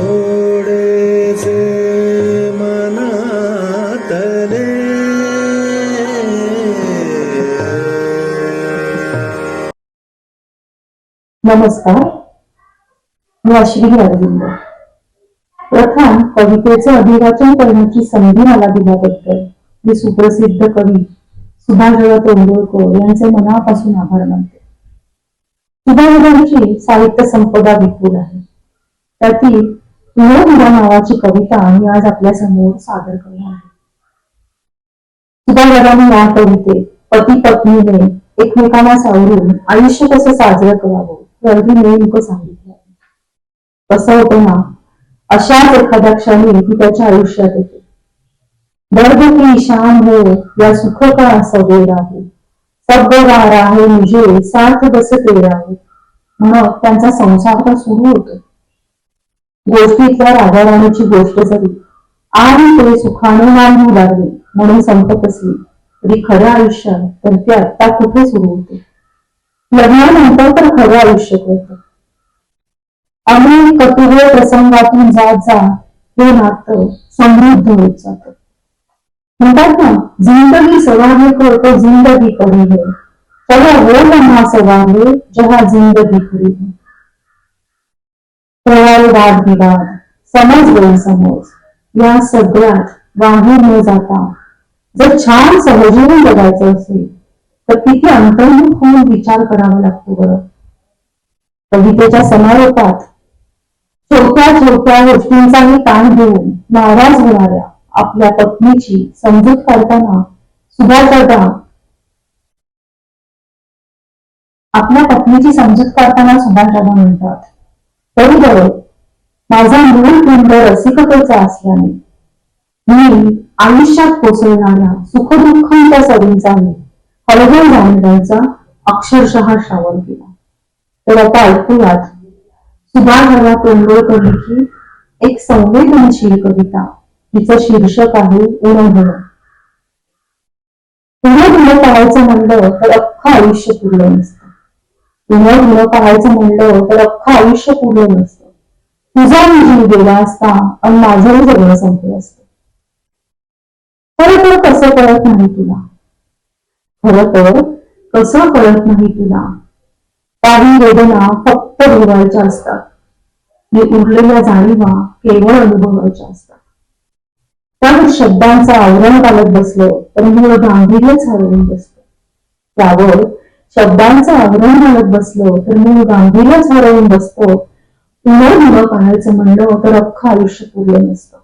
थोडेसे मनातले. नमस्कार. मी अश्विनी अरविंद प्रथम कवितेचे अभिवाचन करण्याची संधी मला दिल्याबद्दल मी सुप्रसिद्ध कवी सुभाषराव तोंडोळकर यांचे मनापासून आभार मानते. सुभाषरावांची साहित्य संपदा विपुल आहे. त्यातील मुला नावाची कविता मी आज आपल्या समोर सादर करणार आहे या कवितेत पती पत्नीने एकमेकांना सावरून आयुष्य कसं साजरं करावं अगदी नेमकं सांगितलं. आहे. कसं ना, अशाच एखाद्या क्षणी ती त्याच्या आयुष्यात येते. दर्द की हो, या सुख का सवेरा हो सब गवारा है मुझे साथ बस तेरा मग त्यांचा संसार तर सुरू होतो. गोष्टीतल्या राजाराणीची गोष्ट झाली. आणि ते सुखाने नांदू लागले म्हणून संपत असली. तरी खरं आयुष्य तर ते आत्ता कुठे सुरू होते? लग्नानंतर तर खरं आयुष्य कळतं अनेक कटुर प्रसंगातून जात जा हे नातं समृद्ध होत जात. म्हणतात ना जिंदगी सवार करतो जिंदगी करी है चला वो लम्हा सवार है जहा जिंदगी खरी है वाद विवाद समज गैरसमज या सगळ्यात वाहून न जाता जर छान सहजीवन जगायचं असेल तर किती अंतर्मुख होऊन विचार करावा लागतो बरं. कवितेच्या समारोपात छोट्या छोट्या गोष्टींचाही ताण घेऊन नाराज होणाऱ्या आपल्या पत्नीची समजूत काढताना सुभाषदा आपल्या पत्नीची समजूत काढताना सुभाषदादा म्हणतात. बरोबर माझा मूळ खंड रसिकतेचा असल्याने मी आयुष्यात कोसळणाऱ्या सुखदुःखांच्या सरींचा मी हळहळ जाणण्याचा अक्षरशः श्रावण केला तर आता ऐकूयात सुभाषराव तोंडोळकरची एक संवेदनशील कविता. तिचं शीर्षक आहे उणभण पुढे पुढे पाहायचं म्हणलं तर अख्खं आयुष्य पुरलं नसतं. विनोद धुणं पाहायचं म्हणलं तर अख्खं आयुष्य पूर्ण नसतं. तुझा जीव गेला असता आणि माझंही जगणं संपलं असतं. खरं तर कसं कळत नाही तुला? खरं तर कसं कळत नाही तुला? काही वेदना फक्त भोगायच्या असतात. मी उरलेल्या जाणीवा केवळ अनुभवायच्या असतात. त्यावर शब्दांचं आवरण घालत बसलं तर मूळ गांभीर्यच हरवून बसतं. त्यावर शब्दांचं आवरण घालत बसलो तर मग गांभीर्यच हरवून बसतो. पुन्हा दिवं पाहायचं म्हणलं तर अख्खं आयुष्य पुरलं नसतं.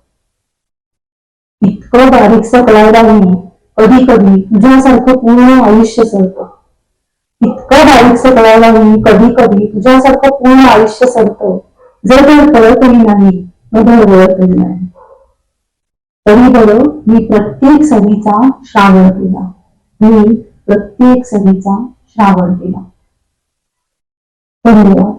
इतकं बारीकसं कळायलाही कधी कधी तुझ्यासारखं पूर्ण आयुष्य सरतं. इतकं बारीकसं कळायलाही कधी कधी तुझ्यासारखं पूर्ण आयुष्य सरतं. जर काही कळतही नाही मधून वळतही नाही. तरी बरं मी प्रत्येक सवीचा श्रावण केला. मी प्रत्येक सवीचा श्रावण केला धन्यवाद.